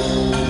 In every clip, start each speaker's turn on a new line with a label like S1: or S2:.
S1: Thank you.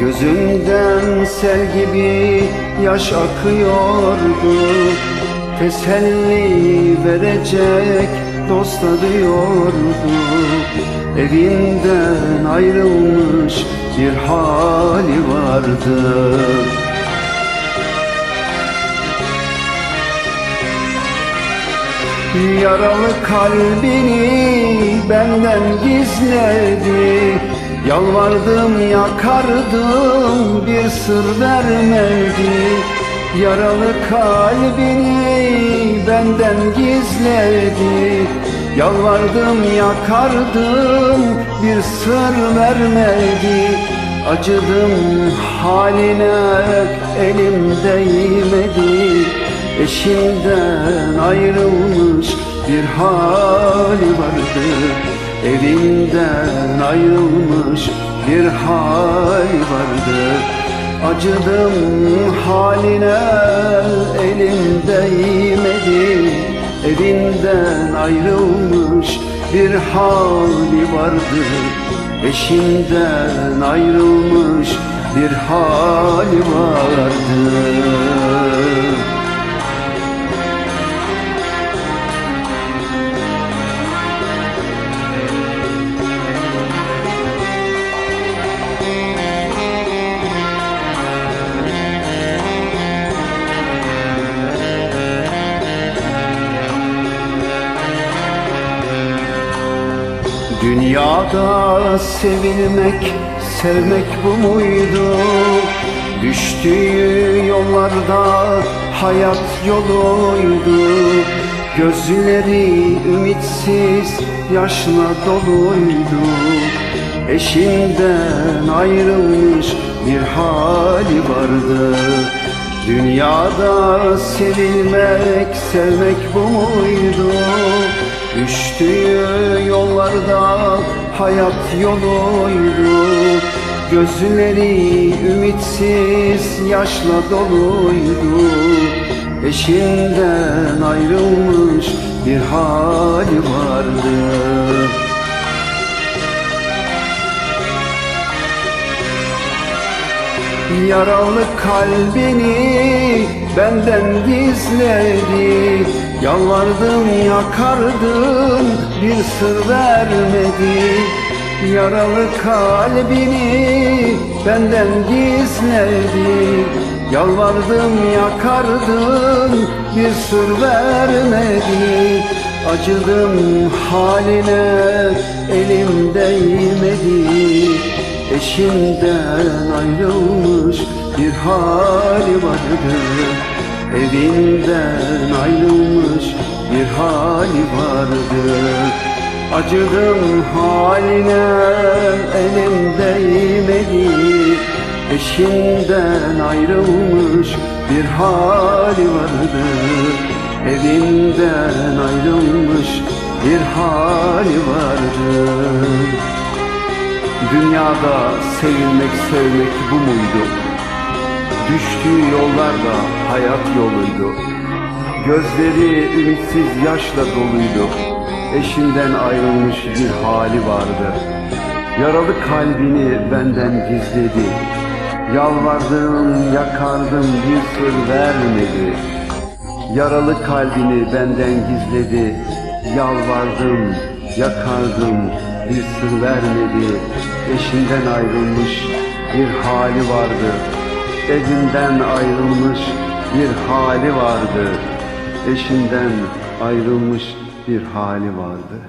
S1: Gözünden sel gibi yaş akıyordu. Teselli verecek dost arıyordu Evinden ayrılmış bir hali vardı. Yaralı kalbini benden gizledi Yalvardım yakardım bir sır vermedi. Yaralı kalbini benden gizledi. Yalvardım yakardım bir sır vermedi. Acıdım haline elim değmedi. Eşinden ayrılmış bir hali vardı. Evinden ayrılmış bir hali vardı. Acıdım haline elim değmedi. Evinden ayrılmış bir hali vardı. Eşinden ayrılmış bir hali vardı Dünyada sevilmek, sevmek bu muydu? Düştüğü yollarda hayat yoluydu Gözleri ümitsiz, yaşla doluydu Eşinden ayrılmış bir hali vardı Dünyada sevilmek, sevmek bu muydu? Düştüğü yollarda hayat yoluydu. Gözleri ümitsiz yaşla doluydu. Eşinden ayrılmış bir hali vardı. Yaralı kalbini benden gizledi. Yalvardım yakardım bir sır vermedi. Yaralı kalbini benden gizledi. Yalvardım yakardım bir sır vermedi. Acıdım haline elim değmedi. Eşinden ayrılmış bir hali vardı. Evinden ayrılmış bir hali vardı. Acıdım haline elim değmedi. Eşinden ayrılmış bir hali vardı. Evinden ayrılmış bir hali vardı. Dünyada sevilmek sevmek bu muydu? Düştüğü yollarda hayat yoluydu Gözleri ümitsiz yaşla doluydu. Eşinden ayrılmış bir hali vardı. Yaralı kalbini benden gizledi. Yalvardım, yakardım bir sır vermedi. Yaralı kalbini benden gizledi. Yalvardım, yakardım bir sır vermedi. Eşinden ayrılmış bir hali vardı. Evinden ayrılmış bir hali vardı Eşinden ayrılmış bir hali vardı